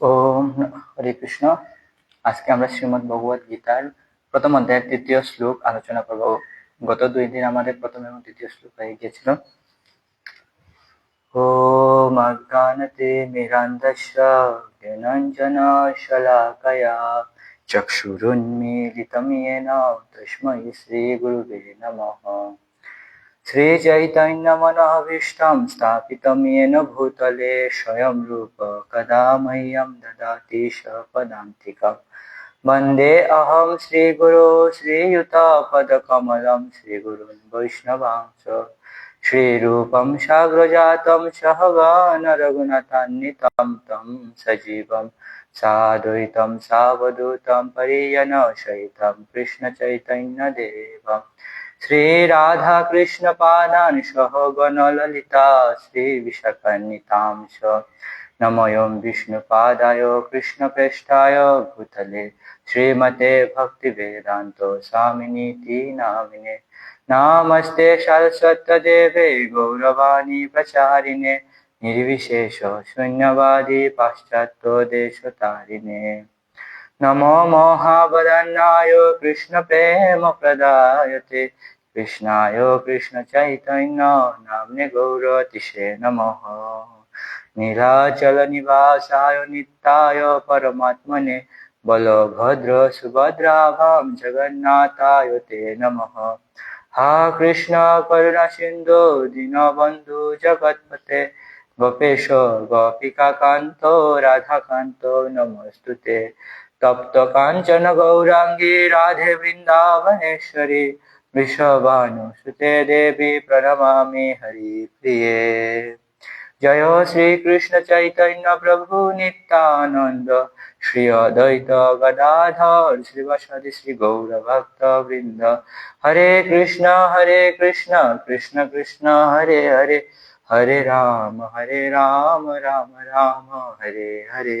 ওম হরে কৃষ্ণ। আজকে আমরা শ্রীমদ ভগবত গীতার প্রথম অধ্যায়ের তৃতীয় শ্লোক আলোচনা করব। গত দুই দিন আমাদের প্রথম এবং তৃতীয় শ্লোক হয়ে গিয়েছিল। ওম অজ্ঞানতে মিরান্দস্য জ্ঞানঞ্জনা শলাকয়া চক্ষুরুন্মীলিতম তস্মৈ শ্রীগুরুবে নমঃ। श्रीचैतन्यमनःभीष्टं स्थापितं येन भूतले स्वयं रूप, कदा मह्यं ददाति सपदान्तिकं वंदे अहं श्रीगुरो, श्रीयुतपदकमलं श्रीगुरुन् वैष्णवांश। श्रीरूपं साग्रजातं रघुनाथान्वितं तं सजीवं, साद्वैतं सावधूतं परिजनसहितं कृष्णचैतन्यदेवम्। श्रीराधाकृष्णपादान् सह गणललिता श्रीविशाखान्वितांश नमोऽयं विष्णुपादाय, कृष्णप्रेष्ठाय, भूतले। श्रीमते भक्तिवेदान्तो स्वामिनीति नामिने नमस्ते सरस्वत्यदेवे गौरवाणी प्रचारिणे। निर्विशेष शून्यवादी নমো মহাবদান্নায় কৃষ্ণ প্রেম প্রদায়তে কৃষ্ণায় কৃষ্ণ চৈতন্য নামনে গৌরতিষে নমঃ নীলাচল নিবাসায় নিত্যায় পরমাত্মনে বলভদ্র সুভদ্রাভাম জগন্নাথায় তে নমঃ হা কৃষ্ণ করুণা সিন্ধু দীনবন্ধু জগৎপতে গোপেশ গোপিকাকান্ত রাধাকান্ত নমস্তুতে তপ্ত কাঞ্চন গৌরাঙ্গী রাধে বৃন্দাবনেশ্বরী বৃষভানুসুতে দেবী প্রণমামি হরি প্রিয়ে। জয় শ্রীকৃষ্ণ চৈতন্য প্রভু নিত্যানন্দ, শ্রী অদ্বৈত গদাধর শ্রীবাসাদি শ্রী গৌর ভক্ত বৃন্দ। হরে কৃষ্ণ হরে কৃষ্ণ কৃষ্ণ কৃষ্ণ, হরে হরে হরে রাম হরে Ram Ram Ram, Hare Hare.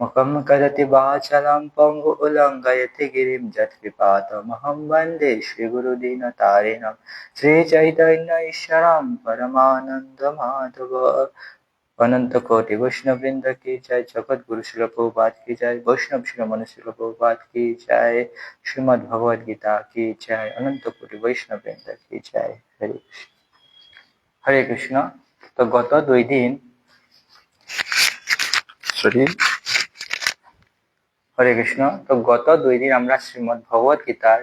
Makam karati bachalam pangu ulangayati girim jatripatamaham bande Shri Guru Dina Tarinam Shri Chaitanya Isharam Paramananda Madhava अनंत कोटि वैष्णव वृंद की जय जगत गुरु शिल प्रभुपाद की जय वैष्णव शिल मनुष्य प्रभुपाद की जय श्रीमद भगवद गीता की जय अनंत कोटि वैष्णव वृंद की जय हरे कृष्ण हरे कृष्ण तो गत दुई दिन सॉरी হরে কৃষ্ণ। তো গত দুই দিন আমরা শ্রীমদ ভগবত গীতার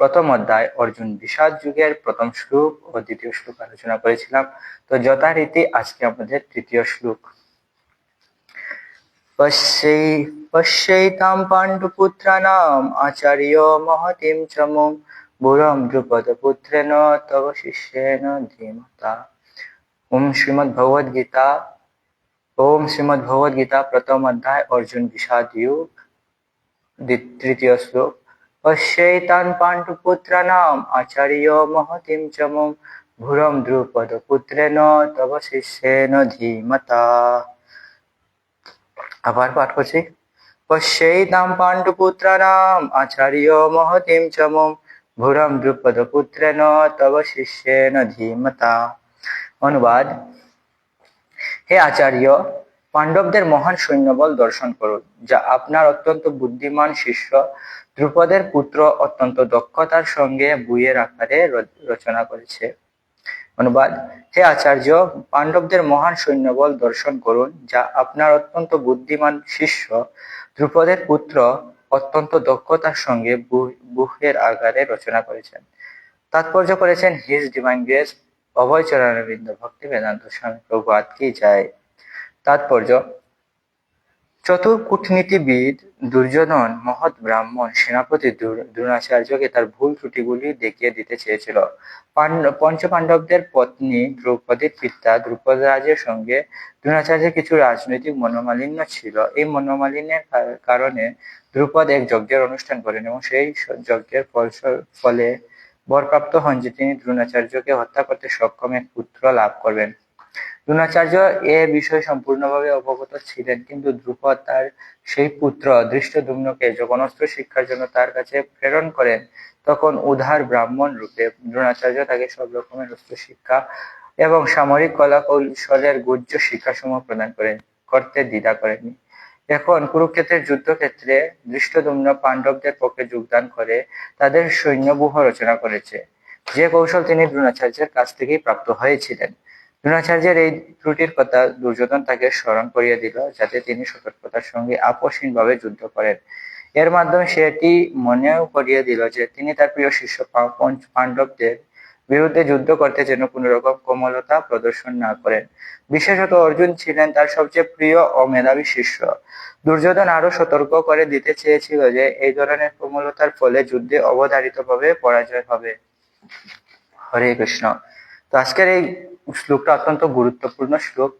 প্রথম অধ্যায় অর্জুন বিষাদ যুগের প্রথম শ্লোক ও দ্বিতীয় শ্লোক আলোচনা করেছিলাম। তো যথারীতি আজকে আমাদের তৃতীয় শ্লোক। পশ্যৈ পশ্যৈতাম পাণ্ডুপুত্রানাম আচার্য মহতিম চমম বুড়ম দ্রুপদ পুত্রেন তব শিষ্যেন ধীমতা। ওম শ্রীমদ ভগবদ গীতা, ওম শ্রীমদ ভগবদ গীতা প্রথম অধ্যায় অর্জুন বিষাদ যুগ। তৃতীয় শ্লোক। পশ্যৈতান পাণ্ডুপুত্রানাম আচার্য মহতিম চমম, ভুরম দ্রুপদ পুত্রেন তব শিষ্যেন ধীমতা। আবার পাঠ করছি। পশ্যৈতাম পাণ্ডুপুত্রানাম আচার্য মহতিম চমম, ভুরম দ্রুপদ পুত্রেন তব শিষ্যেন ধীমতা। অনুবাদ। হে আচার্য পাণ্ডবদের মহান সৈন্যবল দর্শন করুন, যা আপনার অত্যন্ত বুদ্ধিমান শিষ্য ধ্রুপদের পুত্র অত্যন্ত দক্ষতার সঙ্গে বইয়ের আকারে রচনা করেছে। অনুবাদ, হে আচার্য, পাণ্ডবদের মহান সৈন্যবল দর্শন করুন, যা আপনার অত্যন্ত বুদ্ধিমান শিষ্য ধ্রুপদের পুত্র অত্যন্ত দক্ষতার সঙ্গে বুহের আকারে রচনা করেছেন। তাৎপর্য করেছেন his divine grace Abhay Charanaravinda Bhakti Vedanta Swami প্রভু কি যায়? তাৎপর্য। চতুর কূটনীতিবিদ দুর্যোধন মহৎ ব্রাহ্মণ সেনাপতি দ্রো- দ্রোণাচার্যকে তার ভুল ত্রুটিগুলি দেখিয়ে দিতে চেয়েছিল। পাণ্ড- পঞ্চপাণ্ডবদের পত্নী দ্রৌপদীর পিতা দ্রুপদরাজের সঙ্গে দ্রোণাচার্যের কিছু রাজনৈতিক মনোমালিন্য ছিল। এই মনোমালিন্যের কারণে দ্রুপদ এক যজ্ঞের অনুষ্ঠান করেন এবং সেই যজ্ঞের ফলে বরপ্রাপ্ত হন যে তিনি দ্রোণাচার্যকে হত্যা করতে সক্ষম এক পুত্র লাভ করবেন। দ্রোণাচার্য এ বিষয়ে সম্পূর্ণভাবে অবগত ছিলেন, কিন্তু দ্রুপদ তার সেই পুত্র দৃষ্টদ্যুম্নকে যখন অস্ত্র শিক্ষার জন্য তার কাছে প্রেরণ করেন। তখন উদার ব্রাহ্মণ রূপে দ্রোণাচার্য তাকে সব রকমের অস্ত্র শিক্ষা এবং সামরিক কলা কৌশলের গুহ্য শিক্ষাসমূহ প্রদান করেন, করতে দ্বিধা করেননি। এখন কুরুক্ষেত্রের যুদ্ধক্ষেত্রে দৃষ্টদুম্ন পাণ্ডবদের পক্ষে যোগদান করে তাদের সৈন্যব্যূহ রচনা করেছে। যে কৌশল তিনি দ্রোণাচার্যের কাছ থেকেই প্রাপ্ত হয়েছিলেন। দ্রোণাচার্যের এই ত্রুটির কথা দুর্যোধন তাকে স্মরণ করিয়ে দিল, যাতে তিনি সতর্কতার সঙ্গে আপোষহীনভাবে যুদ্ধ করেন। এর মাধ্যমে সে এটি মনেও করিয়ে দিল যে তিনি তার প্রিয় শিষ্য পাণ্ডবদের বিরুদ্ধে যুদ্ধ করতে যেন কোন রকম কোমলতা প্রদর্শন না করেন। বিশেষত অর্জুন ছিলেন তার সবচেয়ে প্রিয় ও মেধাবী শিষ্য। দুর্যোধন আরও সতর্ক করে দিতে চেয়েছিল যে এই ধরনের কোমলতার ফলে যুদ্ধে অবধারিতভাবে পরাজয় হবে। হরে কৃষ্ণ। তো আজকের এই শ্লোকটা অত্যন্ত গুরুত্বপূর্ণ শ্লোক।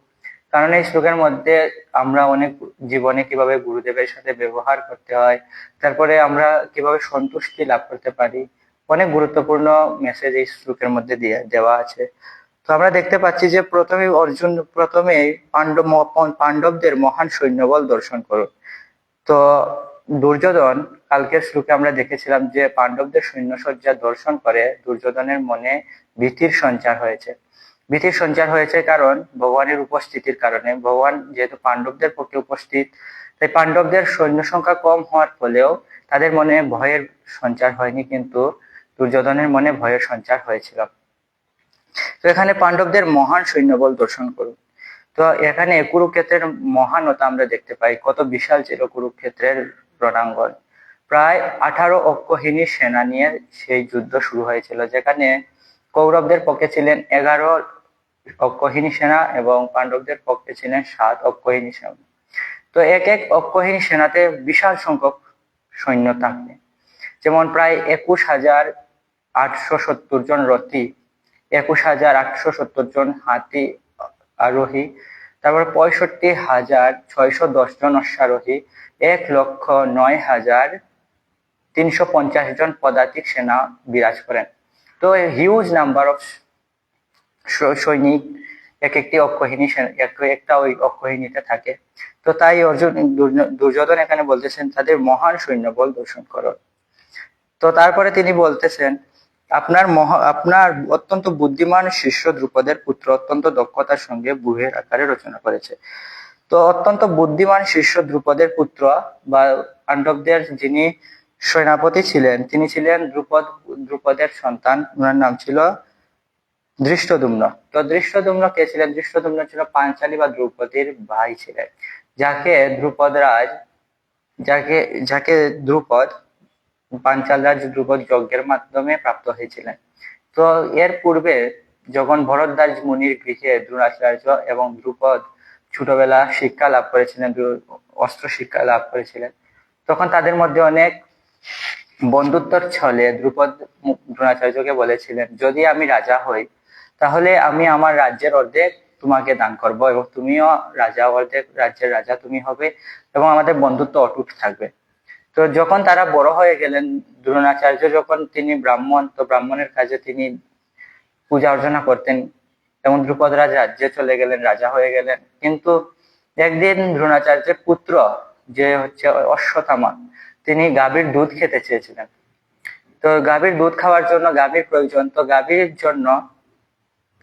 কারণ এই শ্লোকের মধ্যে আমরা অনেক জীবনে কীভাবে গুরুদেবের সাথে ব্যবহার করতে হয়, তারপরে আমরা কীভাবে সন্তুষ্টি লাভ করতে পারি, অনেক গুরুত্বপূর্ণ মেসেজ এই শ্লোকের মধ্যে দিয়ে, দেওয়া আছে। তো আমরা দেখতে পাচ্ছি যে প্রথমে অর্জুন, প্রথমে পাণ্ডব পাণ্ডবদের মহান সৈন্যবল দর্শন করুন তো দুর্যোধন, কালকের শ্লোকে আমরা দেখেছিলাম যে পাণ্ডবদের সৈন্যসজ্জা দর্শন করে, দুর্যোধনের মনে ভীতির সঞ্চার হয়েছে। ভীতির সঞ্চার হয়েছে কারণ ভগবানের উপস্থিতির কারণে। ভগবান যেহেতু পাণ্ডবদের পক্ষে উপস্থিত, তাই পাণ্ডবদের সৈন্য সংখ্যা কম হওয়ার ফলেও তাদের মনে ভয়ের সঞ্চার হয়নি, কিন্তু দুর্যোধনের মনে ভয়ের সঞ্চার হয়েছিল। তো এখানে পাণ্ডবদের মহান সৈন্যবল দর্শন করুন। তো এখানে কুরুক্ষেত্রের মহানতা আমরা দেখতে পাই, কত বিশাল ছিল কুরুক্ষেত্রের রণাঙ্গন। প্রায় আঠারো অক্ষহিনী সেনা নিয়ে সেই যুদ্ধ শুরু হয়েছিল, যেখানে কৌরবদের পক্ষে ছিলেন এগারো অক্ষহিনী সেনা এবং পাণ্ডবদের পক্ষে ছিলেন সাত অক্ষহিনী সেনা। তো এক এক অক্ষহিনী সেনাতে বিশাল সংখ্যক সৈন্য থাকবে। যেমন প্রায় একুশ হাজার আটশো সত্তর জন রথী, একুশ হাজার আটশো সত্তর জন হাতি আরোহী, তারপর পঁয়ষট্টি হাজার ছয়শো দশ জন অশ্বারোহী, এক লক্ষ নয় হাজার তিনশো পঞ্চাশ জন পদাতিক সেনা বিরাজ করেন। তো হিউজ নাম্বার অফ সৈনিক, এক একটি অক্ষহিনী এক- একটা ওই অক্ষহিনীতে থাকে। তো তাই অর্জুন দুর্যোধন এখানে বলতেছেন, তাদের মহান সৈন্যবল দর্শন করো। তো তারপরে তিনি বলতেছেন, আপনার মহা আপনার অত্যন্ত বুদ্ধিমান শিষ্য দ্রুপদের পুত্র অত্যন্ত দক্ষতার সঙ্গে বুহের আকারে রচনা করেছে। তো অত্যন্ত বুদ্ধিমান শিষ্য দ্রুপদের পুত্র বা পাণ্ডবদের যিনি সেনাপতি ছিলেন, তিনি ছিলেন দ্রুপদ দ্রুপদের সন্তান। ওনার নাম ছিল দৃষ্টদুম্ন। তো দৃষ্টদুম্ন কে ছিলেন? দৃষ্টদুম্ন ছিল পাঞ্চালী বা দ্রৌপদীর ভাই ছিলেন। যাকে দ্রুপদ রাজ, যাকে যাকে দ্রুপদ, পাঞ্চাল রাজ দ্রুপদ যজ্ঞের মাধ্যমে প্রাপ্ত হয়েছিলেন। তো এর পূর্বে যখন ভরদ্বাজ মুনির গৃহে দ্রোণাচার্য এবং দ্রুপদ ছোটবেলা শিক্ষা লাভ করেছিলেন অস্ত্র শিক্ষা লাভ করেছিলেন, তখন তাদের মধ্যে অনেক বন্ধুত্বর ছলে দ্রুপদ দ্রোণাচার্যকে বলেছিলেন, যদি আমি রাজা হই তাহলে আমি আমার রাজ্যের অর্ধেক তোমাকে দান করব এবং তুমিও রাজা অর্ধেক, রাজ্যের রাজা তুমি হবে এবং আমাদের বন্ধুত্ব অটুট থাকবে। তো যখন তারা বড় হয়ে গেলেন, দ্রোণাচার্য যখন তিনি ব্রাহ্মণ, তো ব্রাহ্মণের কাজে তিনি পূজা অর্চনা করতেন এবং দ্রুপদ রাজ রাজ্যে চলে গেলেন, রাজা হয়ে গেলেন। কিন্তু একদিন দ্রোণাচার্যের পুত্র, যে হচ্ছে অশ্বত্থামা, তিনি গাভীর দুধ খেতে চেয়েছিলেন। তো গাভীর দুধ খাওয়ার জন্য গাভীর প্রয়োজন, তো গাভীর জন্য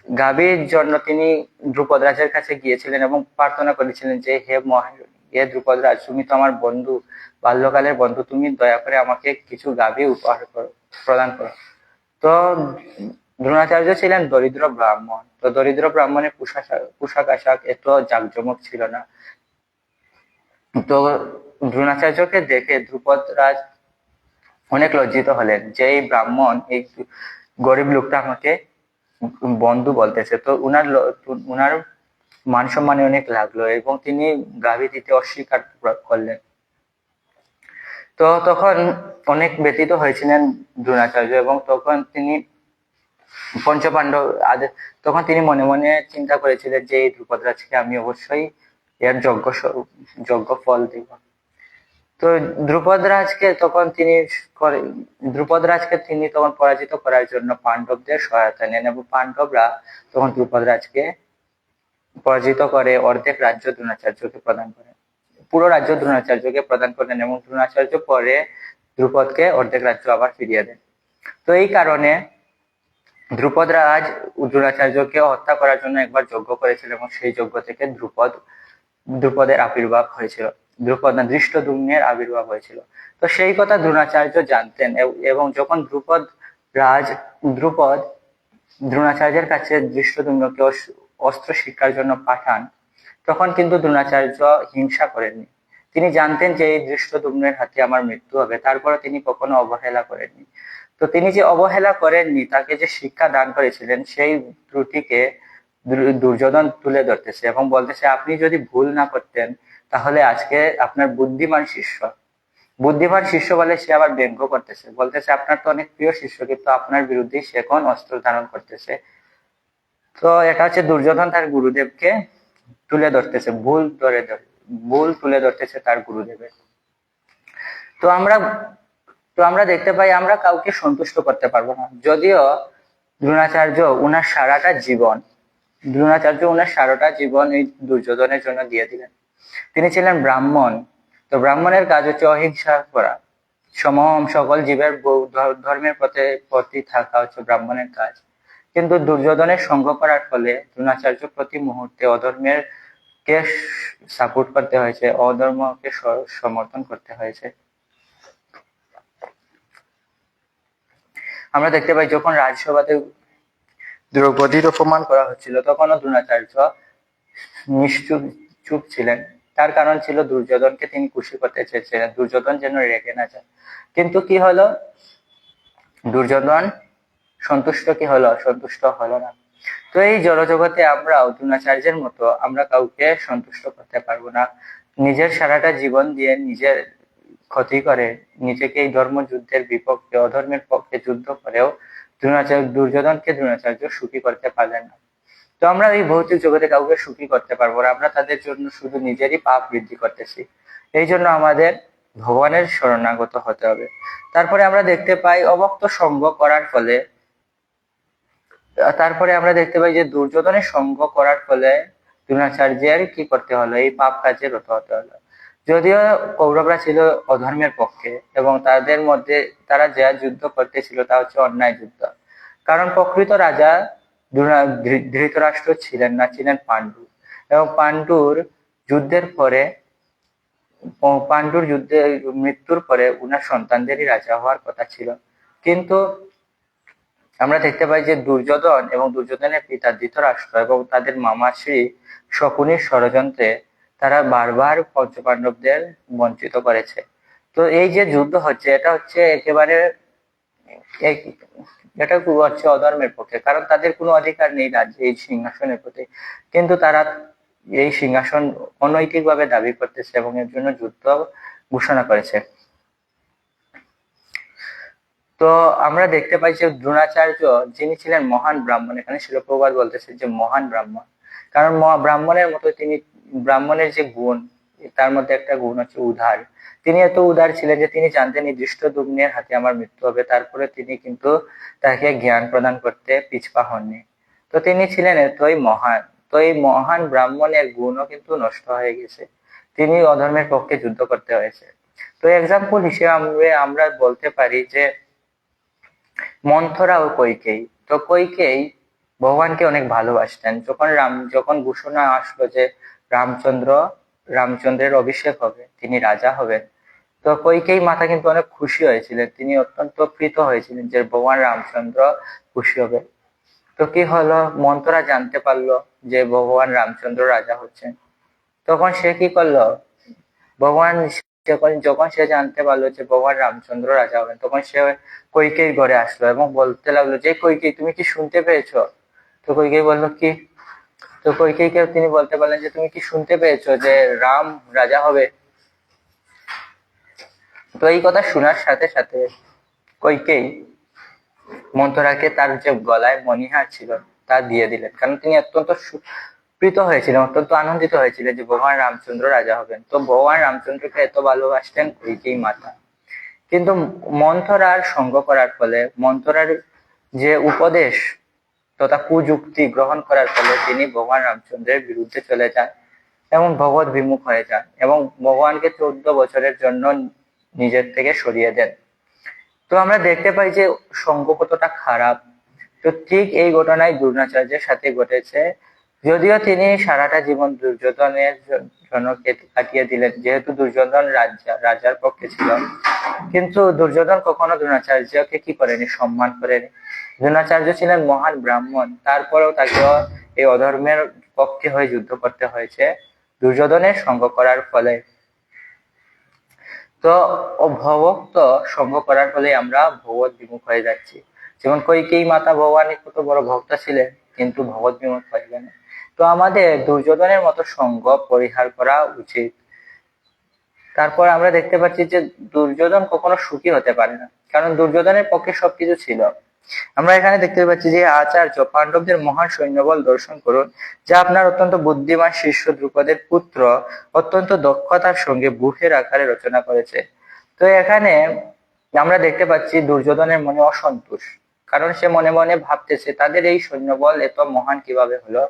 গাভীর জন্য তিনি দ্রুপদ রাজের কাছে গিয়েছিলেন এবং প্রার্থনা করেছিলেন যে, হে মহা হে দ্রুপদ রাজ, তুমি তো আমার বন্ধু, বাল্যকালের বন্ধু, তুমি দয়া করে আমাকে কিছু গাভী উপহার করো, প্রদান করো। তো দ্রোণাচার্য ছিলেন দরিদ্র ব্রাহ্মণ। তো দরিদ্র ব্রাহ্মণের পোশাক আশাক এত জাঁকজমক ছিল না। তো দ্রোণাচার্যকে দেখে দ্রুপদ রাজ অনেক লজ্জিত হলেন যে, এই ব্রাহ্মণ, এই গরিব লোকটা আমাকে বন্ধু বলতেছে। তো উনার উনার মান সম্মানে অনেক লাগল এবং তিনি গাভী দিতে অস্বীকার করলেন। তো তখন অনেক ব্যতীত হয়েছিলেন দ্রোণাচার্য এবং তখন তিনি পঞ্চপাণ্ডব তখন তিনি মনে মনে চিন্তা করেছিলেন যে এই ধ্রুপদ রাজকে আমি অবশ্যই এর যজ্ঞ যজ্ঞ ফল দিব। তো দ্রুপদ রাজকে তখন তিনি দ্রুপদ রাজকে তিনি তখন পরাজিত করার জন্য পাণ্ডবদের সহায়তা নেন এবং পাণ্ডবরা তখন দ্রুপদ রাজকে পরাজিত করে অর্ধেক রাজ্য দ্রোণাচার্যকে প্রদান করেন পুরো রাজ্য দ্রোণাচার্যকে প্রদান করেন এবং দ্রোণাচার্য পরে দ্রুপদকে অর্ধেক রাজ্য আবার ফিরিয়ে দেন। তো এই কারণে দ্রুপদ রাজ দ্রোণাচার্যকে হত্যা করার জন্য একবার যজ্ঞ করেছিল এবং সেই যজ্ঞ থেকে দ্রুপদ, দ্রুপদের আবির্ভাব হয়েছিল। দ্রুপদ না দৃষ্টদুম্নের আবির্ভাব হয়েছিল। তো সেই কথা দ্রোণাচার্য জানতেন এবং যখন দ্রুপদ রাজ দ্রুপদ দ্রোণাচার্যের কাছে দৃষ্টদুম্নকে অস- অস্ত্র শিক্ষার জন্য পাঠান, তখন কিন্তু দ্রোণাচার্য হিংসা করেননি। তিনি জানতেন যে এই দৃষ্টদুম্নের হাতে আমার মৃত্যু হবে তারপরে তিনি কখনো অবহেলা করেননি। তো তিনি যে অবহেলা করেননি, তাকে যে শিক্ষা দান করেছিলেন, সেই ত্রুটিকে দুর্যোধন তুলে ধরতেছে এবং বলতেছে, আপনি যদি ভুল না করতেন তাহলে আজকে আপনার বুদ্ধিমান শিষ্য। বুদ্ধিমান শিষ্য বলে সে আবার ব্যঙ্গ করতেছে। বলতেছে, আপনার তো অনেক প্রিয় শিষ্য, কিন্তু আপনার বিরুদ্ধে সে এখন অস্ত্র ধারণ করতেছে। তো এটা হচ্ছে দুর্যোধন তার গুরুদেবকে তুলে ধরতেছে, ভুল ধরে ভুল তুলে ধরতেছে তার গুরুদেবের তো আমরা তো আমরা দেখতে পাই, আমরা কাউকে সন্তুষ্ট করতে পারব না। যদিও দ্রোণাচার্য উনার সারাটা জীবন, দ্রোণাচার্য উনার সারাটা জীবন এই দুর্যোধনের জন্য দিয়ে দিলেন। তিনি ছিলেন ব্রাহ্মণ। তো ব্রাহ্মণের কাজ হচ্ছে অহিংসা করা। সমম সকল জীবের ধর্মের প্রতি প্রতি থাকা হচ্ছে ব্রাহ্মণের কাজ। কিন্তু দুর্যোধনের সঙ্গ করার ফলে দ্রোণাচার্য প্রতি মুহূর্তে অধর্মের কে সাপোর্ট করতে হয়েছে, অধর্মকে সমর্থন করতে হয়েছে। আমরা দেখতে পাই যখন রাজসভাতে দ্রৌপদীর অপমান করা হচ্ছিল, তখনও দ্রোণাচার্য নিশ্চুপ চুপ ছিলেন তার কারণ ছিল দুর্যোধনকে তিনি খুশি করতে চেয়েছিলেন দুর্যোধন যেন রেগে না যায় কিন্তু কি হলো দুর্যোধন সন্তুষ্ট কি হলো সন্তুষ্ট হলো না তো এই জড়জগতে আমরাও দ্রোণাচার্যের মতো আমরা কাউকে সন্তুষ্ট করতে পারব না নিজের সারাটা জীবন দিয়ে নিজের ক্ষতি করে নিজেকে এই ধর্মযুদ্ধের বিপক্ষে অধর্মের পক্ষে যুদ্ধ করেও দ্রোণাচার্য দুর্যোধনকে দ্রোণাচার্য সুখী করতে পারলেন না তো আমরা এই ভৌতিক জগতে কাউকে সুখী করতে পারব না। আমরা তাদের জন্য শুধু নিজেরই পাপ বৃদ্ধি করতেছি। এই জন্য আমাদের ভগবানের শরণাগত হতে হবে। তারপরে আমরা দেখতে পাই অবক্ত সঙ্গ করার ফলে, তারপরে আমরা দেখতে পাই যে দুর্যোধনের সঙ্গ করার ফলে দ্রোণাচার্যের কি করতে হলো? এই পাপ কাজে রত হতে হলো। যদিও কৌরবরা ছিল অধর্মের পক্ষে এবং তাদের মধ্যে তারা যা যুদ্ধ করতেছিল তা হচ্ছে অন্যায় যুদ্ধ। কারণ প্রকৃত রাজা ধৃতরাষ্ট্র ছিলেন না, ছিলেন পাণ্ডু। এবং পাণ্ডুর যুদ্ধের পরে পাণ্ডুর যুদ্ধে মৃত্যুর পরে উনার সন্তানদেরই রাজা হওয়ার কথা ছিল। কিন্তু আমরা দেখতে পাই যে দুর্যোধন এবং দুর্যোধনের পিতা ধৃতরাষ্ট্র এবং তাদের মামাশ্রী শকুনির ষড়যন্ত্রে তারা বারবার পঞ্চপাণ্ডবদের বঞ্চিত করেছে। তো এই যে যুদ্ধ হচ্ছে, এটা হচ্ছে একেবারে এটা খুব হচ্ছে অধর্মের পক্ষে, কারণ তাদের কোনো অধিকার নেই রাজ্যে এই সিংহাসনের প্রতি। কিন্তু তারা এই সিংহাসন অনৈতিকভাবে দাবি করতেছে এবং এর জন্য যুদ্ধ ঘোষণা করেছে। তো আমরা দেখতে পাই যে দ্রোণাচার্য যিনি ছিলেন মহান ব্রাহ্মণ, এখানে শিলপ্রবাদ বলতেছে যে মহান ব্রাহ্মণ। কারণ ব্রাহ্মণের মতো তিনি ব্রাহ্মণের যে গুণ তার মধ্যে একটা গুণ হচ্ছে উদার। তিনি এত উদার ছিলেন যে তিনি জানতেন এই দৃষ্ট দুগ্নের হাতে আমার মৃত্যু হবে, তারপরে তিনি কিন্তু তাকে জ্ঞান প্রদান করতে পিছপা হননি। তো তিনি ছিলেন এতই মহান তো এই মহান ব্রাহ্মণের গুণও কিন্তু নষ্ট হয়ে গেছে। তিনি অধর্মের পক্ষে যুদ্ধ করতে হয়েছে। তো এক্সাম্পল হিসেবে আমরা বলতে পারি যে মন্থরা ও কৈকেয়ী। তো কৈকেয়ী ভগবানকে অনেক ভালোবাসতেন। যখন রাম, যখন ঘোষণা আসলো যে রামচন্দ্র রামচন্দ্রের অভিষেক হবে, তিনি রাজা হবেন। তো কৈকেয়ী মাতা কিন্তু অনেক খুশি হয়েছিলেন, তিনি অত্যন্ত প্রীত হয়েছিলেন যে ভগবান রামচন্দ্র খুশি হবে। তো কি হলো? মন্ত্রা জানতে পারল যে ভগবান রামচন্দ্র রাজা হচ্ছেন। তখন সে কি করল? ভগবান যখন যখন সে জানতে পারল যে ভগবান রামচন্দ্র রাজা হবেন, তখন সে কৈকেয়ীর ঘরে আসলো এবং বলতে লাগল, যে কৈকেয়ী, তুমি কি শুনতে পেয়েছ? তো কৈকেয়ী বলল, কি? তো কৈকেয়ীকে তিনি বলতে পারলেন যে তুমি কি শুনতে পেয়েছ যে রাম রাজা হবে? তো এই কথা শোনার সাথে সাথে কৈকেয়ী মন্থরাকে তার যে গলায় মণিহার ছিল, তা দিয়ে দিলেন। কারণ তিনি অত্যন্ত প্রীত হয়েছিলেন, অত্যন্ত আনন্দিত হয়েছিলেন যে ভগবান রামচন্দ্র রাজা হবেন। তো ভগবান রামচন্দ্রকে এত ভালোবাসতেন কৈকেয়ী মাতা? কিন্তু মন্থরার সঙ্গ করার ফলে মন্থরার যে উপদেশ তথা কুযুক্তি গ্রহণ করার ফলে তিনি ভগবান রামচন্দ্রের বিরুদ্ধে চলে যান এবং ভগবত বিমুখ হয়ে যান এবং ভগবানকে চৌদ্দ বছরের জন্য নিজের থেকে সরিয়ে দেন। তো আমরা দেখতে পাই যে সঙ্গ কতটা খারাপ। তো ঠিক এই ঘটনায় দ্রোণাচার্যের সাথে ঘটেছে। যদিও তিনি সারাটা জীবন দুর্যোধনের জন্য কাটিয়ে দিলেন, যেহেতু দুর্যোধন রাজা, রাজার পক্ষে ছিল। কিন্তু দুর্যোধন কখনো দ্রোণাচার্যকে কি করেনি, সম্মান করেনি? দ্রোণাচার্য ছিলেন মহান ব্রাহ্মণ। তারপরেও তাকে এই অধর্মের পক্ষে হয়ে যুদ্ধ করতে হয়েছে, দুর্যোধনের সঙ্গ করার ফলে। তো অভক্ত সঙ্গ করার ফলে আমরা ভগবত বিমুখ হয়ে যাচ্ছি। যেমন কৈকেয়ী মাতা ভগবানের কত বড় ভক্ত ছিলেন, কিন্তু ভগবত বিমুখ হয়ে গেলেন। তো আমাদের দুর্যোধনের মতো সঙ্গ পরিহার করা উচিত। তারপর আমরা দেখতে পাচ্ছি যে দুর্যোধন কখনো সুখী হতে পারে না, কারণ দুর্যোধনের পক্ষে সবকিছু ছিল। আমরা এখানে দেখতে পাচ্ছি যে আচার্য পাণ্ডবদের মহান সৈন্যবল দর্শন করুন, যা আপনার অত্যন্ত বুদ্ধিমান শিষ্য দ্রুপদের পুত্র, অত্যন্ত দক্ষতার সঙ্গে বুহের আকারে রচনা করেছে। তো এখানে আমরা দেখতে পাচ্ছি দুর্যোধনের মনে অসন্তোষ, কারণ সে মনে মনে ভাবতেছে, তাদের এই সৈন্যবল এত মহান কীভাবে হলো?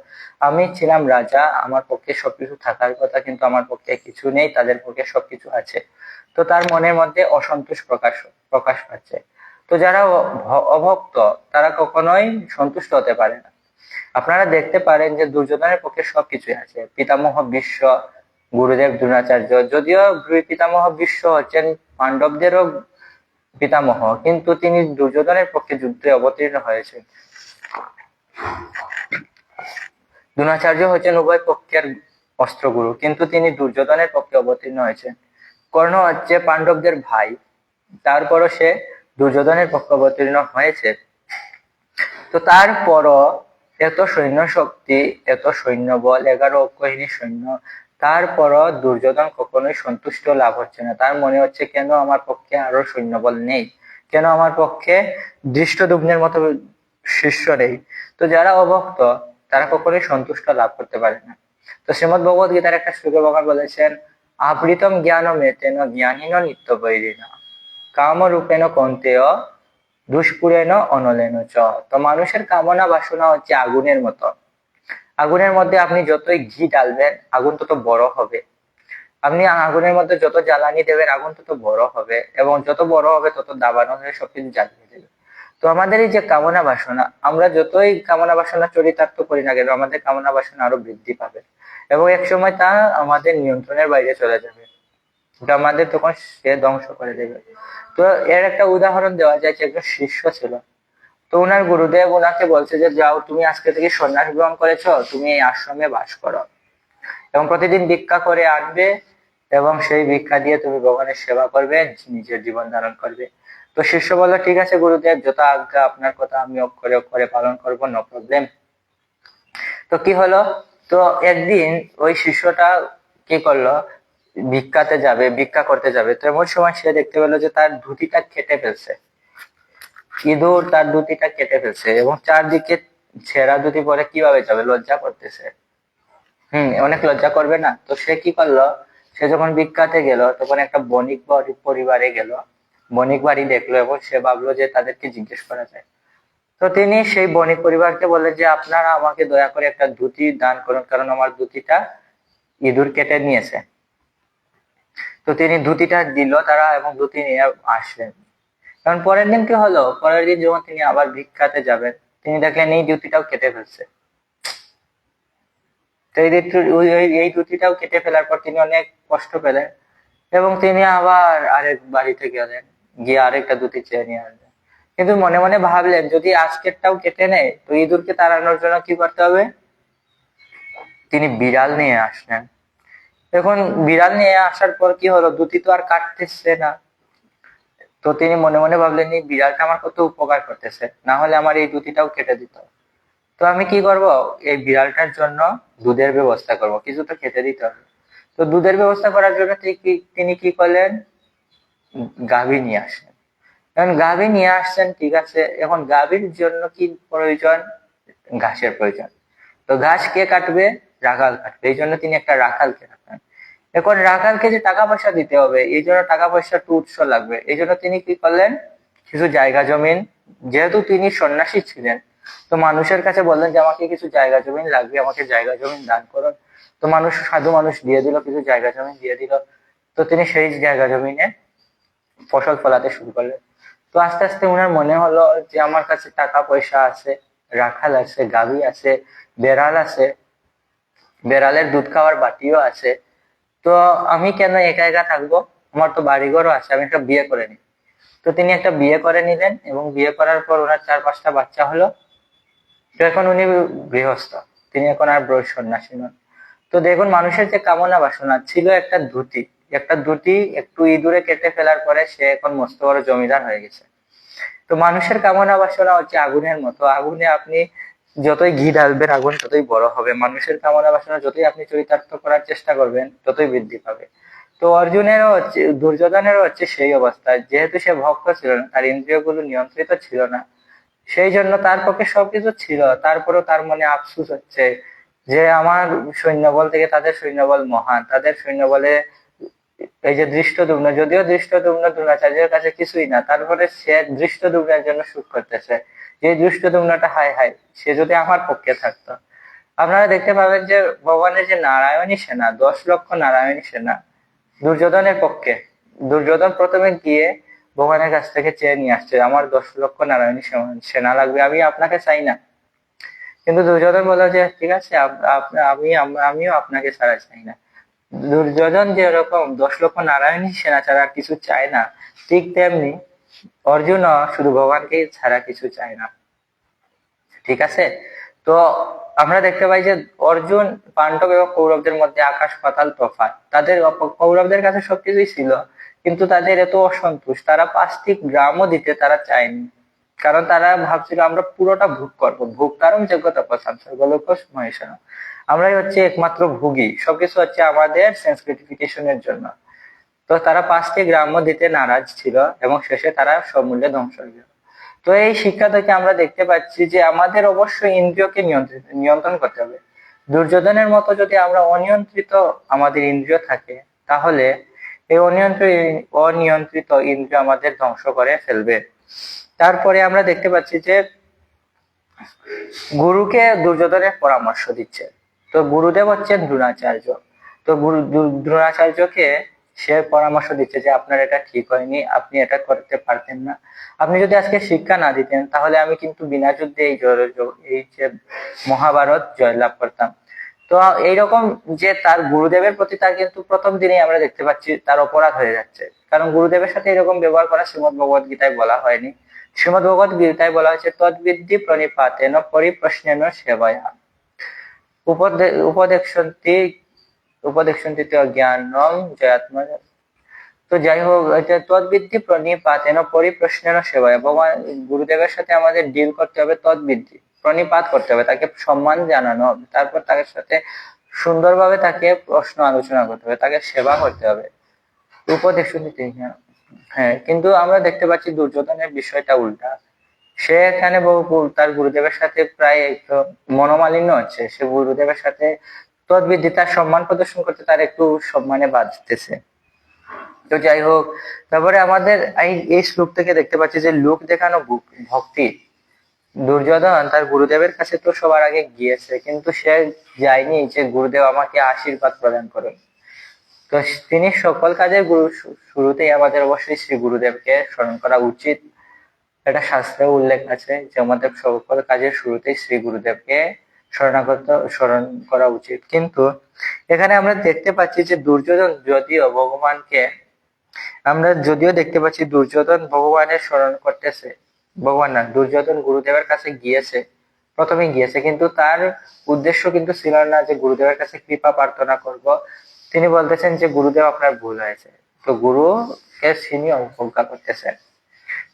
আমি ছিলাম রাজা, আমার পক্ষে সবকিছু থাকার কথা, কিন্তু আমার পক্ষে কিছু নেই, তাদের পক্ষে সবকিছু আছে। তো তার মনের মধ্যে অসন্তোষ প্রকাশ প্রকাশ পাচ্ছে। তো যারা অভক্ত, তারা কখনোই সন্তুষ্ট হতে পারে না। আপনারা দেখতে পারেন যে দুর্যোধনের পক্ষে সবকিছুই আছে। পিতামহ বিশ্ব, গুরুদেব দ্রোণাচার্য, যদিও পিতামহ বিশ্ব হচ্ছেন পাণ্ডবদেরও পিতামহ, কিন্তু তিনি দুর্যোধনের পক্ষে যুদ্ধে অবতীর্ণ হয়েছেন। দ্রোণাচার্য হচ্ছেন উভয় পক্ষের অস্ত্রগুরু, কিন্তু তিনি দুর্যোধনের পক্ষে অবতীর্ণ হয়েছেন। কর্ণ হচ্ছে পাণ্ডবদের ভাই, তারপরও সে দুর্যোধনের পক্ষে অবতীর্ণ হয়েছে। তো তারপরও এত সৈন্য শক্তি, এত সৈন্য বল, এগারো অক্ষহীনী সৈন্য, তারপরও দুর্যোধন কখনোই সন্তুষ্ট লাভ হচ্ছে না। তার মনে হচ্ছে, কেন আমার পক্ষে আরও সৈন্যবল নেই? কেন আমার পক্ষে দৃষ্টদুগ্নের মতো শিষ্য নেই? তো যারা অভক্ত, তারা কখনোই সন্তুষ্ট লাভ করতে পারে না। তো শ্রীমদ ভগবত গীতার একটা শ্লোকে ভগবান বলেছেন, আবৃতম জ্ঞান মেতেন জ্ঞানহীন নিত্য বৈরিনা কামরূপেণ কন্তেয় দুষ্পুরেণ অনলেন চ। তো মানুষের কামনা বাসনা হচ্ছে আগুনের মতো। আগুনের মধ্যে আপনি যতই ঘি ডালবেন আগুন তত বড় হবে। আপনি আগুনের মধ্যে যত জ্বালানি দেবেন, আগুন তত বড় হবে এবং যত বড় হবে, তত দাবানো হয়ে সবকিছু জ্বালিয়ে দেবে। তো আমাদের এই যে কামনা বাসনা, আমরা যতই কামনা বাসনা চরিতার্থ করি না কেন, আমাদের কামনা বাসনা আরও বৃদ্ধি পাবে। এবং এক সময় তা আমাদের নিয়ন্ত্রণের বাইরে চলে যাবে। এটা আমাদের তখন সে ধ্বংস করে দেবে। তো এর একটা উদাহরণ দেওয়া যায়, যে একজন শিষ্য ছিল। তো উনার গুরুদেব ওনাকে বলছে যে, যাও, তুমি আজকে থেকে সন্ন্যাস গ্রহণ করেছ, তুমি এই আশ্রমে বাস করো। এবং প্রতিদিন ভিক্ষা করে আনবে এবং সেই ভিক্ষা দিয়ে তুমি ভগবানের সেবা করবে, নিজের জীবন ধারণ করবে। তো শিষ্য বলল, ঠিক আছে গুরুদেব যত আজ্ঞা, আপনার কথা আমি অক্ষরে অক্ষরে পালন করব নো প্রবলেম তো কি হলো? তো একদিন ওই শিষ্যটা কি করল? ভিক্ষাতে যাবে, ভিক্ষা করতে যাবে। তো এমন সময় সে দেখতে পেল যে তার ধুতিটা কেটে ফেলছে। ইঁদুর তার ধুতিটা কেটে ফেলছে এবং চারদিকে ছেঁড়া ধুতি পরে কীভাবে যাবে? লজ্জা করতেছে। হম, অনেক লজ্জা করবে না? তো সে কি করল? সে যখন ভিক্ষাতে গেল, তখন একটা বণিক পরিবারে গেল। বণিক বাড়ি দেখল এবং সে ভাবলো যে তাদেরকে জিজ্ঞেস করা যায়। তো তিনি সেই বণিক পরিবারকে বললেন যে, আপনারা আমাকে দয়া করে একটা ধুতি দান করুন, কারণ আমার ধুতিটা ইঁদুর কেটে নিয়েছে। তো তিনি ধুতিটা দিল তারা এবং ধুতি নিয়ে আসলেন। কারণ পরের দিন কি হলো? পরের দিন যখন তিনি আবার ভিক্ষাতে যাবেন, তিনি দেখলেন এই ধুতিটাও কেটে ফেলছে। তো এই ধুতিটাও কেটে ফেলার পর তিনি অনেক কষ্ট পেলেন এবং তিনি আবার আরেক বাড়িতে গেলেন, গিয়ে আরেকটা ধুতি চেয়ে নিয়ে আসলেন। কিন্তু মনে মনে ভাবলেন, যদি আজকেরটাও কেটে নেয়, তো ইঁদুরকে তাড়ানোর জন্য কি করতে হবে? তিনি বিড়াল নিয়ে আসলেন। এখন বিড়াল নিয়ে আসার পর কি হলো? দুটি তো আর কাটতেছে না। তো তিনি মনে মনে ভাবলেন, এই বিড়ালটা আমার কত উপকার করতেছে। না হলে আমার এই দুটিটাও কেটে দিত। তো আমি কি করব? এই বিড়ালটার জন্য দুধের ব্যবস্থা করব। কিছু তো খেতে দিতে হবে। তো দুধের ব্যবস্থা করার জন্য তিনি কি- করলেন? গাভী নিয়ে আসলেন। এখন গাভী নিয়ে আসছেন, ঠিক আছে। এখন গাভীর জন্য কি প্রয়োজন? ঘাসের প্রয়োজন। তো ঘাস কে কাটবে? রাখাল কাটবে। এই জন্য তিনি একটা রাখালকে রাখলেন। এখন রাখালকে যে টাকা পয়সা দিতে হবে, এই জন্য টাকা পয়সা একটু উৎস লাগবে। এই জন্য তিনি কি করলেন? কিছু জায়গা জমিন, যেহেতু তিনি সন্ন্যাসী ছিলেন, তো মানুষের কাছে বললেন যে, আমাকে কিছু জায়গা জমিন লাগবে, আমাকে জায়গা জমিন দান করুন। তো মানুষ, সাধু মানুষ দিয়ে দিল, কিছু জায়গা জমিন দিয়ে দিল। তো তিনি সেই জায়গা জমিনে ফসল ফলাতে শুরু করলেন। তো আস্তে আস্তে ওনার মনে হলো যে, আমার কাছে টাকা পয়সা আছে, রাখাল আছে, গাভী আছে, বেড়াল আছে, বেড়ালের দুধ খাওয়ার বাটিও আছে। তো আমি কেন একা একা থাকব? আমার তো বাড়িঘরও আছে, আমি একটা বিয়ে করে নিই। তো তিনি একটা বিয়ে করে নিলেন এবং বিয়ে করার পর ওনার চার পাঁচটা বাচ্চা হলো। তো এখন উনি গৃহস্থ, তিনি এখন আর ব্রজ সন্ন্যাসী নন। তো দেখুন, মানুষের যে কামনা বাসনা ছিল একটা ধুতি। একটা ধুতি একটু ইঁদুরে কেটে ফেলার পরে সে এখন মস্ত বড় জমিদার হয়ে গেছে। তো মানুষের কামনা বাসনা হচ্ছে আগুনের মতো। আগুনে আপনি যতই ঘি ঢালবেন আগুন ততই বড় হবে। মানুষের কামনা বাসনা যতই আপনি চরিতার্থ করার চেষ্টা করবেন, ততই বৃদ্ধি পাবে। তো অর্জুনেরও হচ্ছে, দুর্যোধনেরও হচ্ছে সেই অবস্থা। যেহেতু সে ভক্ত ছিল না, তার ইন্দ্রিয়গুলো নিয়ন্ত্রিত ছিল না, সেই জন্য তার পক্ষে সবকিছু ছিল। তারপরেও তার মনে আফসুস হচ্ছে যে, আমার সৈন্যবল থেকে তাদের সৈন্যবল মহান। তাদের সৈন্যবলে এই যে দৃষ্ট দৃষ্টদুম্ন, যদিও দৃষ্ট দৃষ্টদুম্ন দ্রোণাচার্যের কাছে কিছুই না, তারপরে সে দৃষ্ট দৃষ্টদুম্নের জন্য সুখ করতেছে। যে দৃষ্টদুম্নটা হাই হাই সে যদি আমার পক্ষে থাকতো। আপনারা দেখতে পাবেন যে ভগবানের যে নারায়ণী সেনা, দশ লক্ষ নারায়ণী সেনা, দুর্যোধনের পক্ষে। দুর্যোধন প্রথমে গিয়ে ভগবানের কাছ থেকে চেয়ে নিয়ে আসছে, আমার দশ লক্ষ নারায়ণী সেনা- লাগবে, আমি আপনাকে চাই না। কিন্তু দুর্যোধন বলল যে, ঠিক আছে আমি আমিও আপনাকে ছাড়া চাই না। দুর্যোধন যেরকম দশ লক্ষ নারায়ণী সেনা ছাড়া কিছু চায় না, ঠিক তেমনি অর্জুন শুধু ভগবানকেই ছাড়া কিছু চায় না। ঠিক আছে? তো আমরা দেখতে পাই যে অর্জুন, পাণ্ডব এবং কৌরবদের মধ্যে আকাশ, পাতাল, তফাৎ। তাদের কৌরবদের কাছে সবকিছুই ছিল, কিন্তু তাদের এত অসন্তোষ তারা পাঁচটি গ্রামও দিতে তারা চায়নি। কারণ তারা ভাবছিল, আমরা পুরোটা ভোগ করব। ভোগ কারণ যোগ্যতা পছন্দ গোলক মহেশন আমরাই হচ্ছে একমাত্র ভোগী। সবকিছু হচ্ছে আমাদের সেন্স গ্রেটিফিকেশনের জন্য। তো তারা পাঁচটি গ্রাম্য দিতে নারাজ ছিল এবং শেষে তারা সমূল্যে ধ্বংস হয়ে তো এই শিক্ষা থেকে আমরা দেখতে পাচ্ছি যে আমাদের অবশ্যই ইন্দ্রিয়কে নিয়ন্ত্রণ করতে হবে। দুর্যোধনের মতো যদি আমরা অনিয়ন্ত্রিত আমাদের ইন্দ্রিয় থাকে, তাহলে এই অনিয়ন্ত্রিত অনিয়ন্ত্রিত ইন্দ্রিয় আমাদের ধ্বংস করে ফেলবে। তারপরে আমরা দেখতে পাচ্ছি যে গুরুকে দুর্যোধনের পরামর্শ দিচ্ছে। তো গুরুদেব হচ্ছেন দ্রোণাচার্য। তো গুরু, দ্রো- দ্রোণাচার্যকে সে পরামর্শ দিচ্ছে যে আপনার এটা ঠিক হয়নি, আপনি এটা করতে পারতেন না। আপনি যদি আজকে শিক্ষা না দিতেন, তাহলে আমি কিন্তু বিনা যুদ্ধে এই এই যে মহাভারত জয়লাভ করতাম। তো এইরকম যে তার গুরুদেবের প্রতি তার কিন্তু প্রথম দিনেই আমরা দেখতে পাচ্ছি তার অপরাধ হয়ে যাচ্ছে। কারণ গুরুদেবের সাথে এরকম ব্যবহার করা শ্রীমদ ভগবত গীতায় বলা হয়নি। শ্রীমদ ভগবত গীতায় বলা হয়েছে, তদ্বিদ্ধি প্রণিপাতেন পরিপ্রশ্নেন সেবায়া উপদে উপদেশন্তি উপদেশন্তি জ্ঞানম জয়াত্মা তো যাই হোক, এটা তদ্বিদ্ধি প্রণিপাতেন পরিপ্রশ্নেন সেবায় ভগবান গুরুদেবের সাথে আমাদের ডিল করতে হবে প্রণিপাত করতে হবে, তাকে সম্মান জানানো হবে, তারপর তার সাথে সুন্দরভাবে তাকে প্রশ্ন আলোচনা করতে হবে, তাকে সেবা করতে হবে। উপদেশ নিতে হ্যাঁ কিন্তু আমরা দেখতে পাচ্ছি দুর্যোধনের বিষয়টা উল্টা। সে এখানে বহু- তার গুরুদেবের সাথে প্রায় মনোমালিন্য হচ্ছে সে গুরুদেবের সাথে তদ্বিদ্ধি তার সম্মান প্রদর্শন করতে তার একটু সম্মানে বাঁধতেছে তো যাই হোক, তারপরে আমাদের এই শ্লোক থেকে দেখতে পাচ্ছি যে, লোক দেখানো ভক্তি। দুর্যোধন তার গুরুদেবের কাছে তো সবার আগে গিয়েছে, কিন্তু সে যায়নি যে গুরুদেব আমাকে আশীর্বাদ প্রদান করুন। তো তিনি সকল কাজের গুরু শুরুতেই আমাদের অবশ্যই শ্রী গুরুদেবকে স্মরণ করা উচিত। এটা শাস্ত্রে উল্লেখ আছে যে, আমাদের সকল কাজের শুরুতেই শ্রী গুরুদেবকে শরণাগত স্মরণ করা উচিত। কিন্তু এখানে আমরা দেখতে পাচ্ছি যে দুর্যোধন যদিও ভগবানকে, আমরা যদিও দেখতে পাচ্ছি দুর্যোধন ভগবানের স্মরণ করতেছে, ভগবান না, দুর্যোধন গুরুদেবের কাছে গিয়েছে প্রথমে গিয়েছে, কিন্তু তার উদ্দেশ্য কিন্তু ছিল না যে গুরুদেবের কাছে কৃপা প্রার্থনা করব। তিনি বলতেছেন যে গুরুদেব আপনার ভুল হয়েছে। তো গুরুকে তিনি অবজ্ঞা করতেছেন।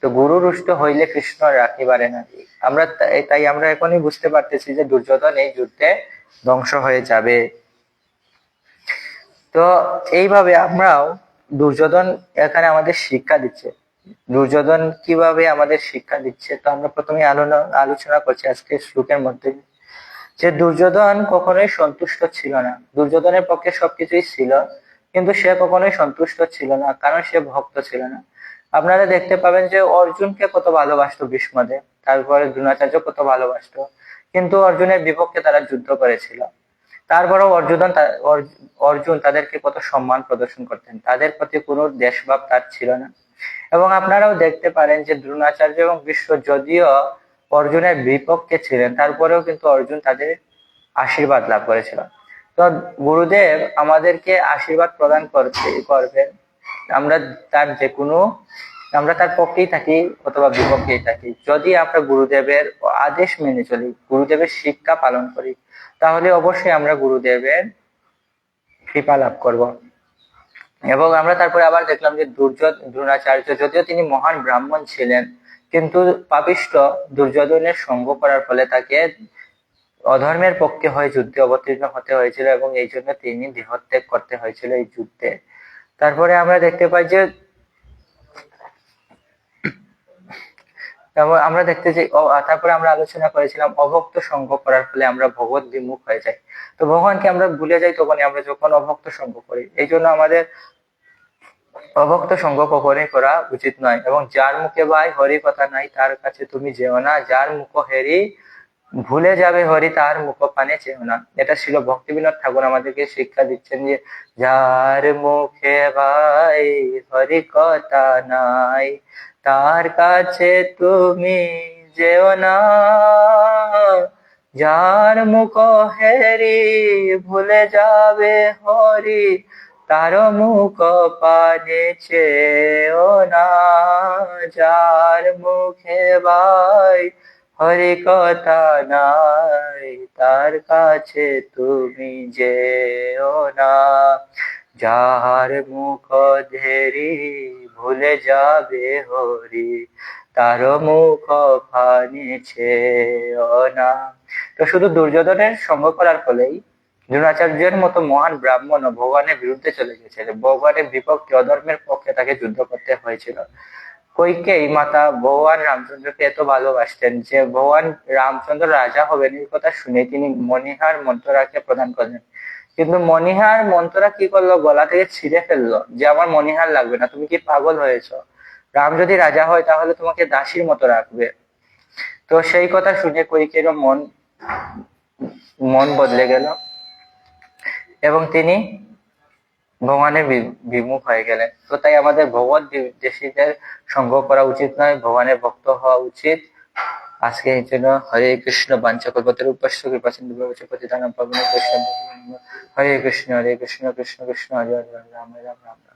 তো গুরু রুষ্ট হইলে কৃষ্ণ রাখিবারে না। আমরা তাই- আমরা এখনই বুঝতে পারতেছি যে দুর্যোধন এই যুদ্ধে ধ্বংস হয়ে যাবে। তো এইভাবে আমরাও দুর্যোধন এখানে আমাদের শিক্ষা দিচ্ছে। দুর্যোধন কীভাবে আমাদের শিক্ষা দিচ্ছে তো আমরা প্রথমে আলোচনা করছি আজকে শ্লোকের মধ্যে। যে দুর্যোধন কখনোই সন্তুষ্ট ছিল না। দুর্যোধনের পক্ষে সবকিছুই ছিল, কিন্তু সে কখনোই সন্তুষ্ট ছিল না, কারণ সে ভক্ত ছিল না। আপনারা দেখতে পাবেন যে অর্জুনকে কত ভালোবাসতো ভীষ্মদেব, তারপরে দ্রোণাচার্য কত ভালোবাসতো। কিন্তু অর্জুনের বিপক্ষে তারা যুদ্ধ করেছিল। তারপরেও অর্জুন অর্জুন তাদেরকে কত সম্মান প্রদর্শন করতেন। তাদের প্রতি কোনো দেশভাব তার ছিল না। এবং আপনারাও দেখতে পারেন যে দ্রোণাচার্য এবং বিশ্ব যদিও অর্জুনের বিপক্ষে ছিলেন, তারপরেও কিন্তু অর্জুন তাদের আশীর্বাদ লাভ করেছিল। তো গুরুদেব আমাদেরকে আশীর্বাদ প্রদান করতে, করবেন। আমরা তার যে কোনো আমরা তার পক্ষেই থাকি অথবা বিপক্ষেই থাকি। যদি আমরা গুরুদেবের আদেশ মেনে চলি, গুরুদেবের শিক্ষা পালন করি, তাহলে অবশ্যই আমরা গুরুদেবের কৃপা লাভ করব। এবং আমরা তারপরে আবার দেখলাম যে দুর্যোধ, দ্রোণাচার্য, যদিও তিনি মহান ব্রাহ্মণ ছিলেন, কিন্তু পাপিষ্ট দুর্যোধনের সঙ্গ করার ফলে তাকে অধর্মের পক্ষে হয়ে যুদ্ধে অবতীর্ণ হতে হয়েছিল এবং এই জন্য তিনি দেহত্যাগ করতে হয়েছিল এই যুদ্ধে। তারপরে আমরা দেখতে পাই যে আমরা দেখতে যে তারপরে আমরা আলোচনা করেছিলাম অভক্ত সঙ্গ করার ফলে আমরা ভগবত বিমুখ হয়ে যাই। তো ভগবানকে আমরা ভুলে যাই তখনই আমরা যখন অভক্ত সঙ্গ করি। এই জন্য আমাদের অভক্ত সঙ্গ কখনই করা উচিত নয়। এবং যার মুখে ভাই হরি কথা নাই, তার কাছে তুমি যেও না। যার মুখ হেরি ভুলে যাবে হরি, তার মুখ পানে চেও না। এটা ছিল ভক্তিবিনোদ ঠাকুর আমাদেরকে শিক্ষা দিচ্ছেন যে, যার মুখে ভাই হরি কথা নাই, তার কাছে তুমি যেও না। যার মুখ হেরি ভুলে যাবে হরি, তার মুখ পানে চেও না। যার মুখে ভাই হরি কথা নাই, তার কাছে তুমি যেও না। যাহার মুখ ধেরি ভুলে যাবে হরি, তার মুখ ফানিছে না। তো শুধু দুর্যোধনের সঙ্গ করার ফলেই দ্রোণাচার্যের মতো মহান ব্রাহ্মণ ভগবানের বিরুদ্ধে চলে গেছে। ভগবানের বিপক্ষে অধর্মের পক্ষে তাকে যুদ্ধ করতে হয়েছিল। কইকেই মাতা, ভগবান রামচন্দ্রকে এত ভালোবাসতেন যে ভগবান রামচন্দ্র রাজা হবেন এই কথা শুনে তিনি মনিহার মন্ত্রাকে প্রদান করলেন। কিন্তু মনিহার মন্ত্রা কি করল? গলা থেকে ছিঁড়ে ফেলল যে, আমার মনিহার লাগবে না, তুমি কি পাগল হয়েছো? রাম যদি রাজা হয়, তাহলে তোমাকে দাসীর মতো রাখবে। তো সেই কথা শুনে কৈকেরও মন মন বদলে গেল এবং তিনি ভগবানের বিমুখ হয়ে গেলেন। তো তাই আমাদের ভগবত বিদেশীদের সঙ্গ করা উচিত নয়, ভগবানের ভক্ত হওয়া উচিত। আজকে এই জন্য হরে কৃষ্ণ বাঞ্ছা কল্পতের উপাস্য কৃপা পাবন হরে কৃষ্ণ হরে কৃষ্ণ কৃষ্ণ কৃষ্ণ, হরে হরে রাম রাম রাম।